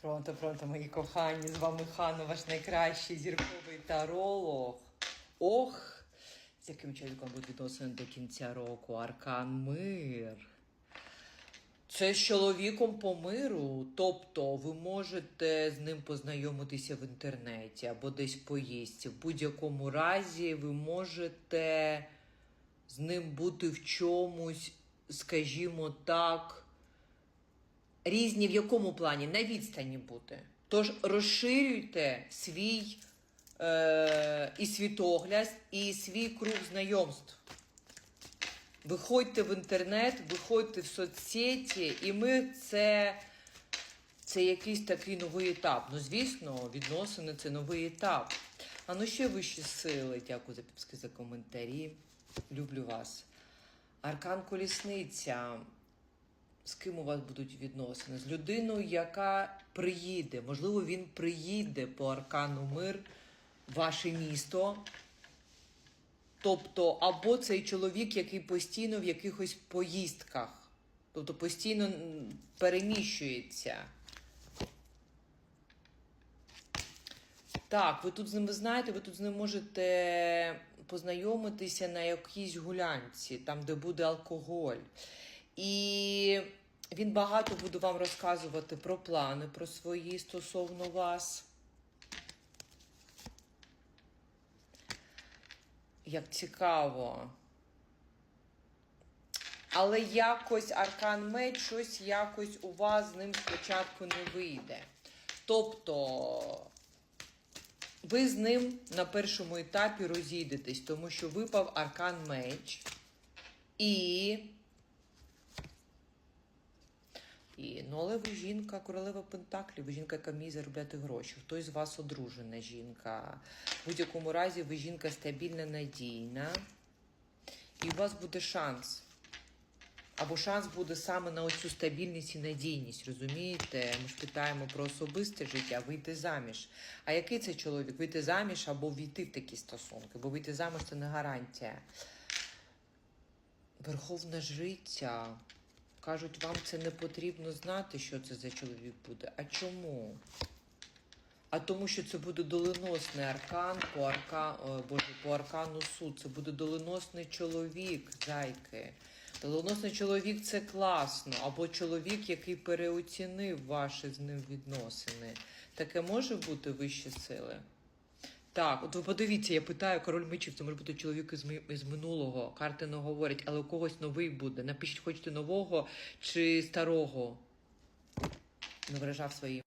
Пронто, пронто, мої кохані, з вами Хана, ваш найкращий зірковий таролог. Ох, з яким чоловіком будуть відносини до кінця року? Аркан Мир. Це з чоловіком по миру, тобто ви можете з ним познайомитися в інтернеті або десь поїсти. В будь-якому разі ви можете з ним бути в чомусь, скажімо так, різні в якому плані? На відстані бути. Тож розширюйте свій е, і світогляд, і свій круг знайомств. Виходьте в інтернет, виходьте в соцсеті, і ми це, це якийсь такий новий етап. Ну, звісно, відносини це новий етап. А ну ще вищі сили. Дякую за підписки, за коментарі. Люблю вас. Аркан Колісниця. З ким у вас будуть відносини? З людиною, яка приїде. Можливо, він приїде по Аркану Мир в ваше місто. Тобто, або цей чоловік, який постійно в якихось поїздках, тобто постійно переміщується. Так, ви тут з ним знаєте, ви тут з ним можете познайомитися на якійсь гулянці, там, де буде алкоголь. І він багато буде вам розказувати про плани, про свої стосовно вас. Як цікаво. Але якось Аркан Меч, щось якось у вас з ним спочатку не вийде. Тобто, ви з ним на першому етапі розійдетесь, тому що випав Аркан Меч. І. І, ну, але ви жінка, королева Пентаклів, ви жінка, яка вміє заробляти гроші. Хтось з вас одружена жінка. В будь-якому разі ви жінка стабільна, надійна. І у вас буде шанс. Або шанс буде саме на оцю стабільність і надійність. Розумієте? Ми ж питаємо про особисте життя, вийти заміж. А який це чоловік? Вийти заміж або війти в такі стосунки? Бо вийти заміж це не гарантія. Верховна жриця. Кажуть, вам це не потрібно знати, що це за чоловік буде. А чому? А тому, що це буде доленосний аркан по арка... Ой, Боже, по аркану суд. Це буде доленосний чоловік, зайки. Доленосний чоловік це класно. Або чоловік, який переоцінив ваші з ним відносини. Таке може бути вищі сили? Так, от ви подивіться, я питаю король мечів, це може бути чоловік із, із минулого. Карти не говорять, але у когось новий буде. Напишіть, хочете нового чи старого. Не виражав свої.